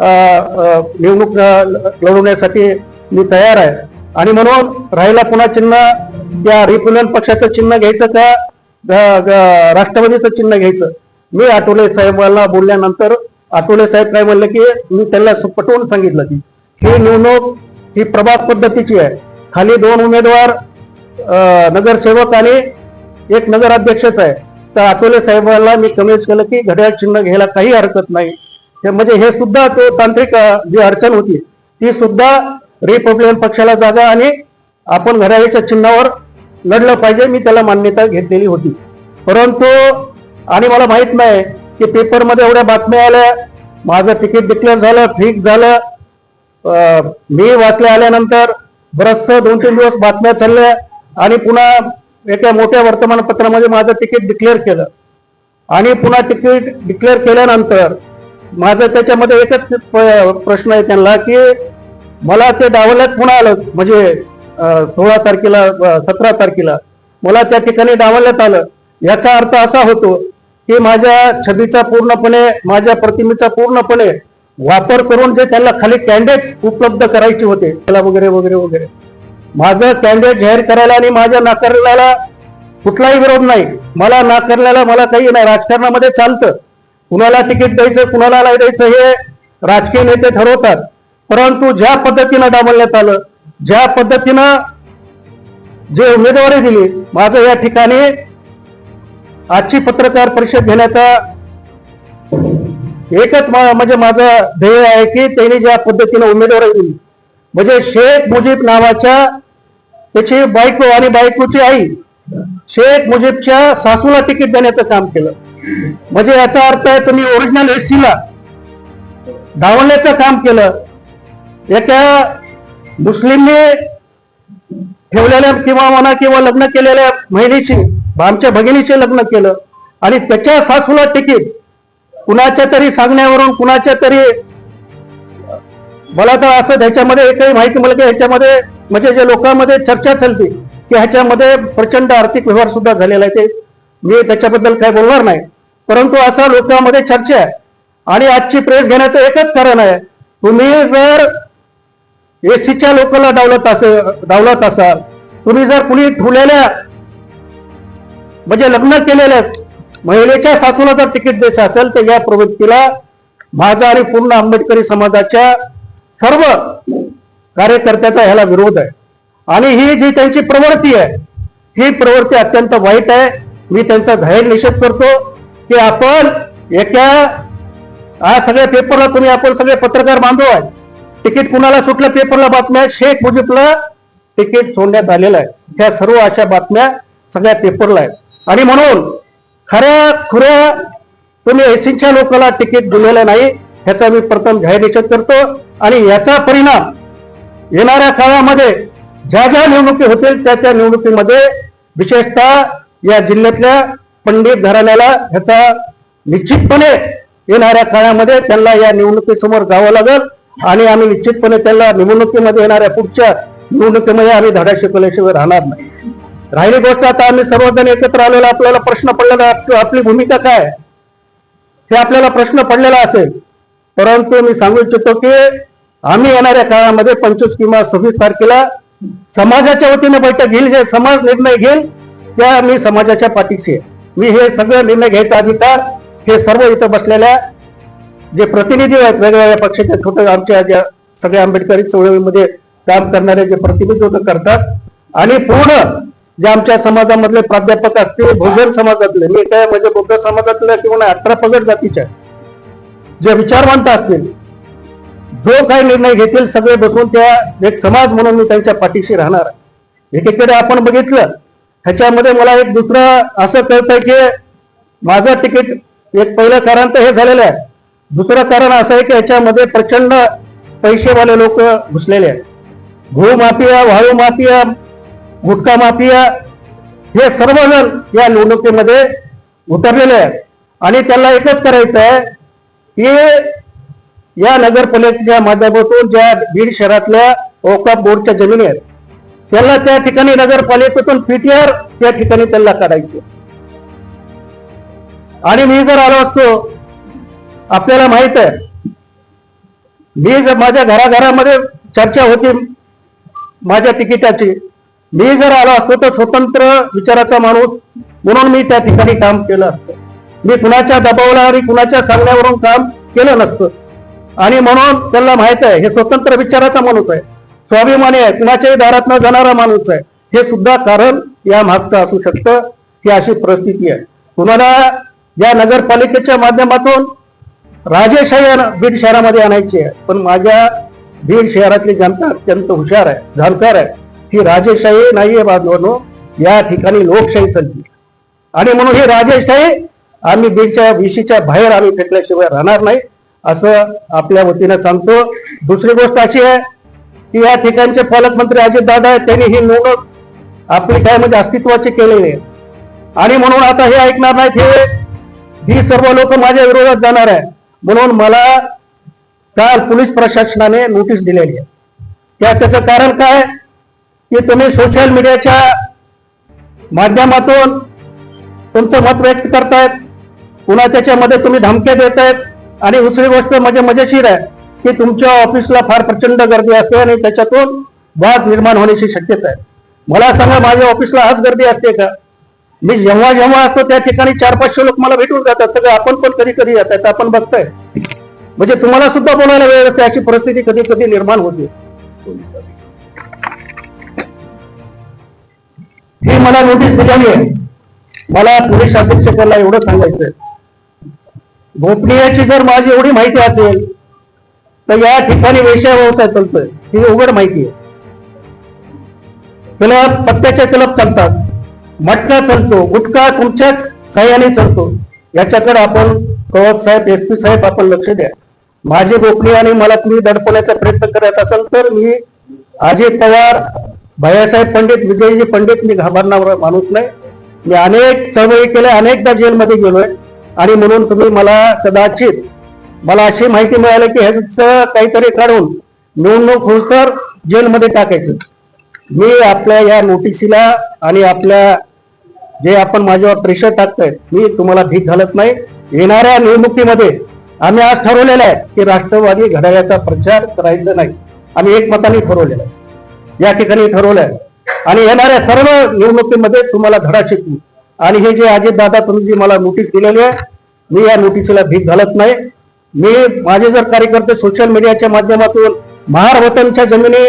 निवडणूक लढवण्यासाठी मी तयार आहे. आणि म्हणून राहिला पुन्हा चिन्ह त्या रिपब्लिकन पक्षाचं चिन्ह घ्यायचं त्या राष्ट्रवादीचं चिन्ह घ्यायचं. मी आठवले साहेबांना बोलल्यानंतर आठवले साहेब काय म्हणले की मी त्यांना पटवून सांगितलं की ही निवडणूक ही प्रभाग पद्धतीची आहे. खाली दोन उमेदवार नगरसेवक आणि एक नगराध्यक्षच आहे. तर आठवले साहेबांना मी कमेंट केलं की घड्याळ चिन्ह घ्यायला काही हरकत नाही. म्हणजे हे सुद्धा तो तांत्रिक जी अडचण होती ती सुद्धा रिपब्लिकन पक्षाला जागा आणि आपण घड्याळीच्या चिन्हावर लढलं पाहिजे मी त्याला मान्यता घेतलेली होती. परंतु आणि मला माहीत नाही की पेपरमध्ये एवढ्या बातम्या आल्या माझं तिकीट डिक्लेअर झालं फिक्स झालं मी वाचल्या आल्यानंतर बरंचसं दोन तीन दिवस बातम्या चालल्या आणि पुन्हा एका मोठ्या वर्तमानपत्रामध्ये माझं तिकीट डिक्लेअर केलं. आणि पुन्हा तिकीट डिक्लेअर केल्यानंतर माझं त्याच्यामध्ये एकच प- प्रश्न आहे त्यांना की मला ते डावल्यात पुन्हा आलं म्हणजे सोळा तारखेला सतरा तारखेला मला त्या ठिकाणी डावलण्यात आलं. याचा अर्थ असा होतो की माझ्या छबीचा पूर्णपणे माझ्या प्रतिमेचा पूर्णपणे वापर करून जे त्यांना खाली कॅन्डिडेट्स उपलब्ध करायचे होते त्याला वगैरे वगैरे वगैरे. माझं कॅन्डिडेट जाहीर करायला आणि माझ्या नाकारल्याला कुठलाही विरोध नाही. मला नाकारल्याला मला काही नाही. राजकारणामध्ये चालतं. कुणाला तिकीट द्यायचं कुणाला नाही द्यायचं हे राजकीय नेते ठरवतात. परंतु ज्या पद्धतीनं डांबण्यात आलं ज्या पद्धतीनं जे उमेदवारी दिली माझं या ठिकाणी आजची पत्रकार परिषद घेण्याचा एकच म्हणजे माझं ध्येय आहे की त्यांनी ज्या पद्धतीनं उमेदवारी दिली. म्हणजे शेख मुजीब नावाच्या त्याची बायको आणि बायकोची आई शेख मुजीबच्या सासूला तिकीट देण्याचं काम केलं. म्हणजे याचा अर्थ आहे तुम्ही ओरिजिनल एसीला धावण्याचं काम केलं. एका मुस्लिमने ठेवलेल्या किंवा म्हणा किंवा लग्न केलेल्या महिलेची आमच्या भगिनीचे लग्न केलं. आणि त्याच्या सासूला तिकीट कुणाच्या तरी सांगण्यावरून कुणाच्या तरी मला तर असं ह्याच्यामध्ये एकही माहिती मला की ह्याच्यामध्ये म्हणजे जे लोकांमध्ये चर्चा चालते की ह्याच्यामध्ये प्रचंड आर्थिक व्यवहार सुद्धा झालेला आहे. ते मी त्याच्याबद्दल काय बोलणार नाही. परंतु असा लोकांमध्ये चर्चा आहे. आणि आजची प्रेस घेण्याचं एकच कारण आहे. तुम्ही जर एसीच्या लोकांना डावलत असेल डावलत असाल तुम्ही जर कुणी ठुलेल्या म्हणजे लग्न केलेल्या महिलेच्या साथूला जर तिकीट द्यायचं असेल तर या प्रवृत्तीला माझा आणि पूर्ण आंबेडकरी समाजाच्या सर्व कार्यकर्त्याचा ह्याला विरोध आहे. आणि ही जी त्यांची प्रवृत्ती आहे ही प्रवृत्ती अत्यंत वाईट आहे. मी त्यांचा जाहीर निषेध करतो की आपण एका आज सगळ्या पेपरला तुम्ही आपण सगळे पत्रकार बांधव आहे. तिकीट कुणाला सुटलं पेपरला बातम्या? शेख मुजीबला तिकीट सोडण्यात आलेलं आहे. त्या सर्व अशा बातम्या सगळ्या पेपरला आहेत. आणि म्हणून खऱ्या खुऱ्या तुम्ही एसीच्या लोकांना तिकीट दिलेलं नाही ह्याचा मी प्रथम जाहीर निषेध करतो. आणि याचा परिणाम येणाऱ्या काळामध्ये ज्या ज्या निवडणुकी होतील त्या त्या निवडणुकीमध्ये विशेषतः या जिल्ह्यातल्या पंडित घराण्याला ह्याचा निश्चितपणे येणाऱ्या काळामध्ये त्यांना या निवडणुकीसमोर जावं लागेल. आणि आम्ही निश्चितपणे त्यांना निवडणुकीमध्ये येणाऱ्या पुढच्या निवडणुकीमध्ये आम्ही धडा शिकवल्याशिवाय राहणार नाही. राहिली गोष्ट आता आम्ही सर्वजण एकत्र आलेला आपल्याला प्रश्न पडलेला आपली भूमिका काय हे आपल्याला प्रश्न पडलेला असेल. परंतु मी सांगू इच्छितो की आम्ही येणाऱ्या काळामध्ये पंचवीस किंवा सव्वीस तारखेला समाजाच्या वतीने बैठक घेईल जे समाज निर्णय घेईल त्या मी समाजाच्या पाठीशी मी हे सगळं निर्णय घ्यायचा अधिकार हे सर्व इथं बसलेल्या जे प्रतिनिधी आहेत वेगवेगळ्या पक्षाच्या छोटे आमच्या ज्या सगळ्या आंबेडकरी चळवळीमध्ये काम करणारे जे प्रतिनिधित्व करतात आणि पूर्ण जे आमच्या समाजामधले प्राध्यापक असतील भोजन समाजातले मी काय म्हणजे बौद्ध समाजातल्या किंवा अठरा पगड जातीच्या जे विचारवंत असतील जो काही निर्णय घेतील सगळे बसून त्या एक समाज म्हणून मी त्यांच्या पाठीशी राहणार एकीकडे आपण बघितलं ह्याच्यामध्ये मला एक दुसरं असं कळतंय की माझं तिकीट एक पहिलं कारण तर हे झालेलं आहे. दुसरं कारण असं आहे की ह्याच्यामध्ये प्रचंड पैसेवाले लोक घुसलेले आहेत. भूमाफिया वाळू माफिया गुटखा माफिया हे सर्वजण या निवडणुकीमध्ये उतरलेले आहेत. आणि त्यांना एकच करायचं आहे की या नगरपालिकेच्या माध्यमातून ज्या बीड शहरातल्या ओकाप बोर्डच्या जमिनी आहेत त्याला त्या ठिकाणी नगरपालिकेतून पीटीआर त्या ठिकाणी त्यांना काढायचे. आणि मी जर आलो असतो आपल्याला माहीत आहे मी जर माझ्या घराघरामध्ये चर्चा होती माझ्या तिकिटाची मी जर आलो असतो तर स्वतंत्र विचाराचा माणूस म्हणून मी त्या ठिकाणी काम केलं असतं. मी कुणाच्या दबावला आणि कुणाच्या सांगण्यावरून काम केलं नसतं. आणि म्हणून त्यांना माहीत आहे हे स्वतंत्र विचाराचा माणूस आहे. स्वाभिमानी आहे. कुणाच्याही दारात न जाणारा माणूस आहे. हे सुद्धा कारण या मागचं असू शकतं ही अशी परिस्थिती आहे. कुणाला या नगरपालिकेच्या माध्यमातून राजेशाही बीड शहरामध्ये आणायची आहे. पण माझ्या बीड शहरातली जनता अत्यंत हुशार आहे जाणकार आहे. ही राजेशाही नाहीये बांधवांनो या ठिकाणी लोकशाही चालली. आणि म्हणून ही राजेशाही आम्ही बीडच्या विशीच्या बाहेर आम्ही फेकल्याशिवाय राहणार नाही असं आपल्या वतीनं सांगतो. दुसरी गोष्ट अशी आहे की या ठिकाणचे पालकमंत्री अजित दादा आहेत त्यांनी ही निवडणूक आपली काय म्हणजे अस्तित्वाची केलेली आहे आणि म्हणून आता हे ऐकणार नाहीत हे. ही सर्व लोक माझ्या विरोधात जाणार आहे म्हणून मला काल पोलीस प्रशासनाने नोटीस दिलेली आहे. त्या त्याचं कारण काय? की तुम्ही सोशल मीडियाच्या माध्यमातून तुमचं मत व्यक्त करतायत. पुन्हा त्याच्यामध्ये तुम्ही धमक्या देतायत. आणि दुसरी गोष्ट म्हणजे मजेशीर आहे. की तुमच्या ऑफिसला फार प्रचंड गर्दी असते आणि त्याच्यातून वाद निर्माण होण्याची शक्यता आहे. मला सांगा माझ्या ऑफिसला आज गर्दी असते का? मी जेव्हा जेव्हा असतो त्या ठिकाणी चार पाचशे लोक मला भेटून जातात. सगळं आपण पण कधी कधी येतात आपण बघताय. म्हणजे तुम्हाला सुद्धा बोलायला वेळ असते अशी परिस्थिती कधी कधी निर्माण होते. ही मला नोटीस दिलेली आहे मला पोलीस अधीक्षकाला एवढं सांगायचंय. गोपनीयाची जर माझी एवढी माहिती असेल तर या ठिकाणी वेश्या व्यवसाय चालतोय. ही उघड माहिती आहे. क्लब पत्त्याचे क्लब चालतात. मटका चालतो गुटखा तुमच्याच सह्याने चालतो. याच्याकडे आपण कवच साहेब एस पी साहेब आपण लक्ष द्या. माझी गोपनीय आणि मला तुम्ही दडपण्याचा प्रयत्न करायचा असेल तर मी अजित पवार भैयासाहेब पंडित विजयजी पंडित मी घाबरणारा माणूस नाही. मी अनेक चळवळी केल्या अनेकदा जेलमध्ये गेलोय. आणि म्हणून तुम्ही मला कदाचित मला अशी माहिती मिळाली की ह्याचं काहीतरी काढून निवडणूक होस्तर जेलमध्ये टाकायचं. मी आपल्या या नोटिसीला आणि आपल्या जे आपण माझ्यावर प्रेशर टाकतोय मी तुम्हाला भीक घालत नाही. येणाऱ्या निवडणुकीमध्ये आम्ही आज ठरवलेलं आहे की राष्ट्रवादी घड्याळ्याचा प्रचार करायचा नाही. आम्ही एकमताने ठरवलेलं आहे. या ठिकाणी ठरवलं आहे. आणि येणाऱ्या सर्व निवडणुकीमध्ये तुम्हाला धडा शिकू आणि हे जे अजित दादा तुम्ही जी मला नोटीस दिलेली आहे मी या नोटीसला भीक घालत नाही. मी माझे जर कार्यकर्ते सोशल मीडियाच्या माध्यमातून महार वतनच्या जमिनी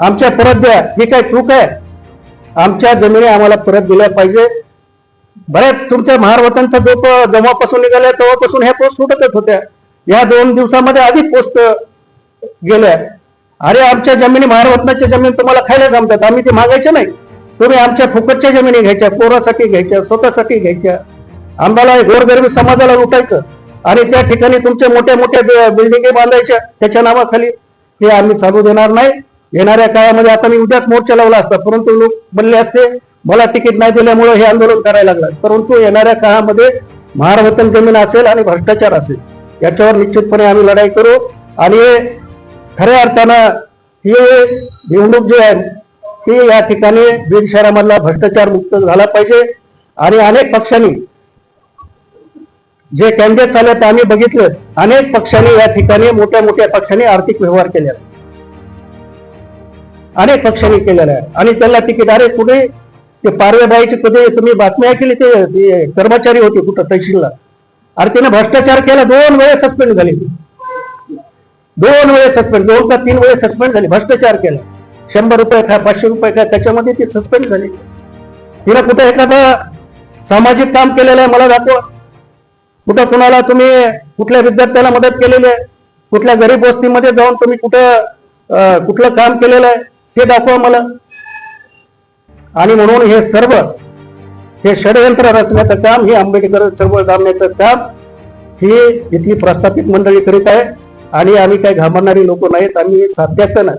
आमच्या परत द्या ही काय चूक आहे? आमच्या जमिनी आम्हाला परत दिल्या पाहिजे. बऱ्याच तुमच्या महारवतांचा जो जेव्हापासून निघाल्या तेव्हापासून ह्या पोस्ट सुटतच होत्या. या दोन दिवसामध्ये आधी पोस्ट गेल्या. अरे आमच्या जमिनी महारवतनाच्या जमीन तुम्हाला खायला जमतात. आम्ही ते मागायचे नाही. तुम्ही आमच्या फुकटच्या जमिनी घ्यायच्या पोरासाठी घ्यायच्या स्वतःसाठी घ्यायच्या. आम्हाला गोरगरिबी समाजाला लुटायचं. आणि त्या ठिकाणी तुमच्या मोठ्या मोठ्या बिल्डिंगे बांधायच्या त्याच्या नावाखाली हे आम्ही चालू देणार नाही. येणाऱ्या काळामध्ये आता मी उद्याच मोर्चा लावला असता परंतु लोक बनले असते. मला तिकीट नाही दिल्यामुळे हे आंदोलन करायला लागलं. परंतु येणाऱ्या काळामध्ये महारवतन जमीन असेल आणि भ्रष्टाचार असेल याच्यावर निश्चितपणे आम्ही लढाई करू. आणि खऱ्या अर्थानं ही निवडणूक जी आहे ती या ठिकाणी बीड शहरामधला भ्रष्टाचार मुक्त झाला पाहिजे. आणि अनेक पक्षांनी जे कॅन्डिडेट आले ते आम्ही बघितलं अनेक पक्षांनी या ठिकाणी मोठ्या मोठ्या पक्षांनी आर्थिक व्यवहार केले अनेक पक्षांनी केलेलं आहे. आणि त्यांना तिकीट अरे कुठे? ते पारवेबाईची कधी तुम्ही बातमी ऐकली ते कर्मचारी होते कुठं? तहसीलला. अरे त्याने भ्रष्टाचार केला दोन वेळेस सस्पेंड झाले. दोन वेळेस सस्पेंड दोन का तीन वेळेस सस्पेंड झाले भ्रष्टाचार केला. शंभर रुपये खा पाचशे रुपये खा त्याच्यामध्ये ती सस्पेंड झाली. तिला कुठं एखादं सामाजिक काम केलेलं आहे मला दाखवा. कुठं कुणाला तुम्ही कुठल्या विद्यार्थ्याला मदत केलेली आहे? कुठल्या गरीब वस्तीमध्ये जाऊन तुम्ही कुठं अं, कुठलं काम केलेलं आहे? ते दाखवा मला. आणि म्हणून हे सर्व हे षडयंत्र रचण्याचं काम हे आंबेडकर सर्व दाबण्याचं काम ही इथली प्रस्थापित मंडळी करीत आहे. आणि आम्ही काही घाबरणारी लोक नाहीत आम्ही साध्याचं नाही.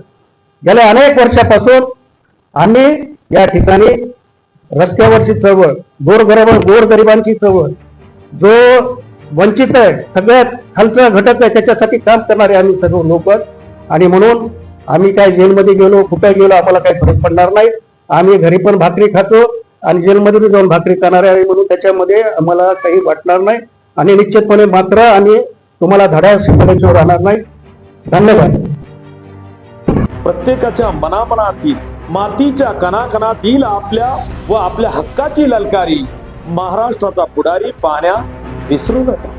गेल्या अनेक वर्षापासून आम्ही या ठिकाणी रस्त्यावरची चळवळ गोरगरब गोरगरिबांची चळवळ जो वंचित आहे सगळ्यात खालचा घटक आहे त्याच्यासाठी काम करणारे आम्ही सर्व लोक. आणि म्हणून आम्ही काय जेलमध्ये गेलो कुठे गेलो आम्हाला काही फरक पडणार नाही. आम्ही घरी पण भाकरी खातो आणि जेलमध्ये बी जाऊन भाकरी खाणार आहे. म्हणून त्याच्यामध्ये आम्हाला काही वाटणार नाही. आणि निश्चितपणे मात्र आम्ही तुम्हाला धडा शिकवण्याशिवाय राहणार नाही. धन्यवाद. प्रत्येकाच्या मनामनातील मातीच्या कणाकणातील आपल्या व आपल्या हक्काची ललकारी. महाराष्ट्राचा पुढारी पाहण्यास विसरू नका.